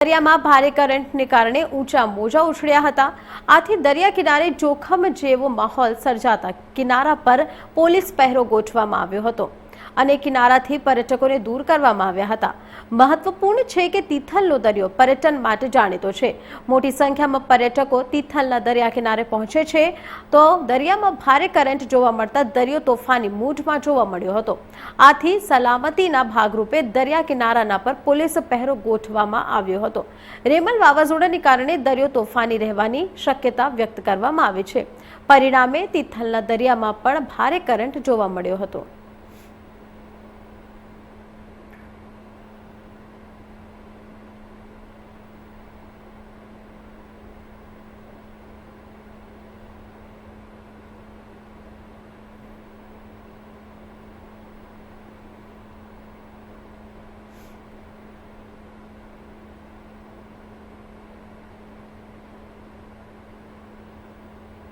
દરિયામાં ભારે કરંટને કારણે ઊંચા મોજા ઉછળ્યા હતા. આથી દરિયા કિનારે જોખમ જેવો માહોલ સર્જાતા કિનારા પર પોલીસ પહેરો ગોઠવવામાં આવ્યો હતો. અને કિનારાથી પર્યટકોને દૂર કરવામાં આવ્યા હતા. મહત્વપૂર્ણ છે કે તિથલનો દરિયો પર્યટન માટે જાણીતો છે. મોટી સંખ્યામાં પર્યટકો તિથલના દરિયા કિનારે પહોંચે છે. તો દરિયામાં ભારે કરંટ જોવા મળતા દરિયો તોફાની મૂઢમાં જોવા મળ્યો હતો. આથી સલામતીના ભાગરૂપે દરિયા કિનારાના પર પોલીસ પહેરો ગોઠવવામાં આવ્યો હતો. રેમલ વાવાઝોડાને કારણે દરિયો તોફાની રહેવાની શક્યતા વ્યક્ત કરવામાં આવી છે. પરિણામે તિથલના દરિયામાં પણ ભારે કરંટ જોવા મળ્યો હતો.